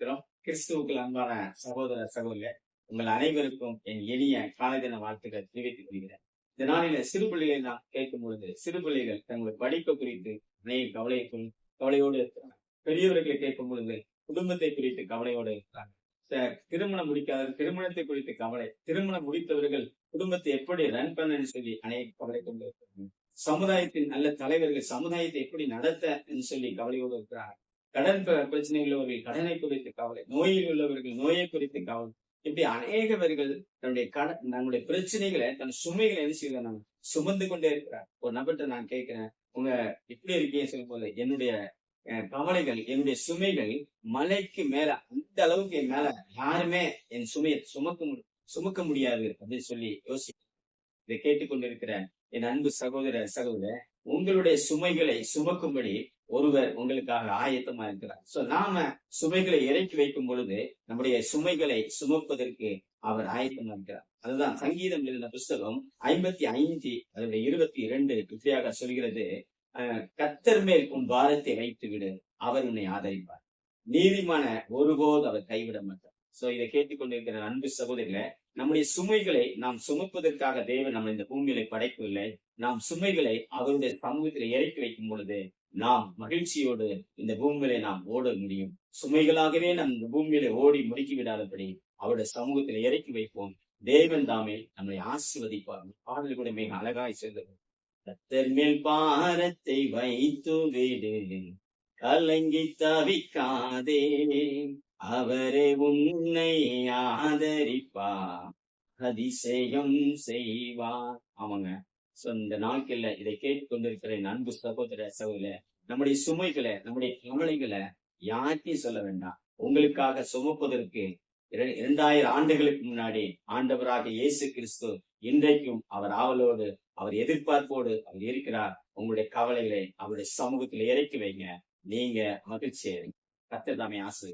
இருக்கிறோம். கிறிஸ்துவுக்கு அன்பான சகோதர சகோதரர் உங்கள் அனைவருக்கும் என் எளிய காலை தின வாழ்த்துக்களை தெரிவித்துக் கொள்கிறேன். இந்த நாளில சிறு பிள்ளைகளை நான் கேட்கும் பொழுது சிறு பிள்ளைகள் தங்கள் படிப்பு குறித்து அநேக கவலை கவலையோடு இருக்கிறாங்க பெரியவர்களை கேட்கும் பொழுது குடும்பத்தை குறித்து கவலையோடு இருக்கிறாங்க திருமணம் முடிக்காத திருமணத்தை குறித்து கவலை. திருமணம் முடித்தவர்கள் குடும்பத்தை எப்படி ரன் பண்ணன்னு சொல்லி அநேக கவலை கொண்டு இருக்கிறாங்க சமுதாயத்தின் நல்ல தலைவர்கள் சமுதாயத்தை எப்படி நடத்த என்று சொல்லி கவலையோடு இருக்கிறார்கள். கடன் ப- உள்ளவர்கள் கடனை குறித்து கவலை நோயில் உள்ளவர்கள் நோயை குறித்து கவலை. இப்படி அநேகவர்கள் தன்னுடைய கடன் நம்முடைய பிரச்சனைகளை தன் சுமைகளை என்ன செய்யலாம் சுமந்து கொண்டே இருக்கிறார். ஒரு நபர்கிட்ட நான் கேட்கிறேன் உங்க எப்படி இருக்கீங்க சொல்லும் போது என்னுடைய அஹ், கவலைகள் என்னுடைய சுமைகள் மலைக்கு மேல அந்த அளவுக்கு என் மேல யாருமே என் சுமையை சுமக்க முடி சுமக்க முடியாது அப்படின்னு சொல்லி யோசி இதை கேட்டுக்கொண்டிருக்கிற என் அன்பு சகோதர சகோதர உங்களுடைய சுமைகளை சுமக்கும்படி ஒருவர் உங்களுக்காக ஆயத்தமா இருக்கிறார். சோ நாம சுமைகளை இறக்கி வைக்கும் பொழுது நம்முடைய சுமைகளை சுமப்பதற்கு அவர் ஆயத்தமா இருக்கிறார். அதுதான் சங்கீதம் எழுந்த புஸ்தகம் ஐம்பத்தி ஐந்து அதனுடைய இருபத்தி இரண்டு இப்படியாக சொல்கிறது கத்தர் மேல் உன் பாரத்தை வைத்து விடு அவர் உன்னை ஆதரிப்பார். நீதிமான ஒருபோது அவர் கைவிட மாட்டார். சோ இதை கேட்டுக்கொண்டிருக்கிற அன்பு சகோதரிகளை நம்முடைய சுமைகளை நாம் சுமப்பதற்காக தேவன் நம்ம இந்த பூமியில படைக்கவில்லை. நாம் சுமைகளை அவருடைய சமூகத்தில் இறக்கி வைக்கும் பொழுது நாம் மகிழ்ச்சியோடு இந்த பூமியில நாம் ஓட முடியும். சுமைகளாகவே நம் இந்த பூமியில ஓடி முடுக்கி விடாதபடி அவருடைய சமூகத்தில் இறக்கி வைப்போம். தேவன் தாமே நம்மை ஆசிர்வதிப்பார். பாடல் கூட மிக அழகாய் சேர்ந்தது கத்தர் மேல் பாரத்தை வைத்து விடு. கலங்கி தவிக்காதே. அவரே உன்னை ஆதரிப்பா அதிசயம் செய்வார். அவங்க இந்த நாட்கள்ல இதை கேட்டுக்கொண்டிருக்கிற என் அன்பு சகோதர சகோதர நம்முடைய சுமைகளை நம்முடைய கவலைகளை யார்கிட்டையும் சொல்ல வேண்டாம். உங்களுக்காக சுமப்பதற்கு இரண்டாயிரம் ஆண்டுகளுக்கு முன்னாடி ஆண்டவராக இயேசு கிறிஸ்து இன்றைக்கும் அவர் ஆவலோடு அவர் எதிர்பார்ப்போடு அவர் இருக்கிறார். உங்களுடைய கவலைகளை அவருடைய சமூகத்தில் இறக்கி வைங்க. நீங்க மகிழ்ச்சி கத்தர் தாமே ஆசை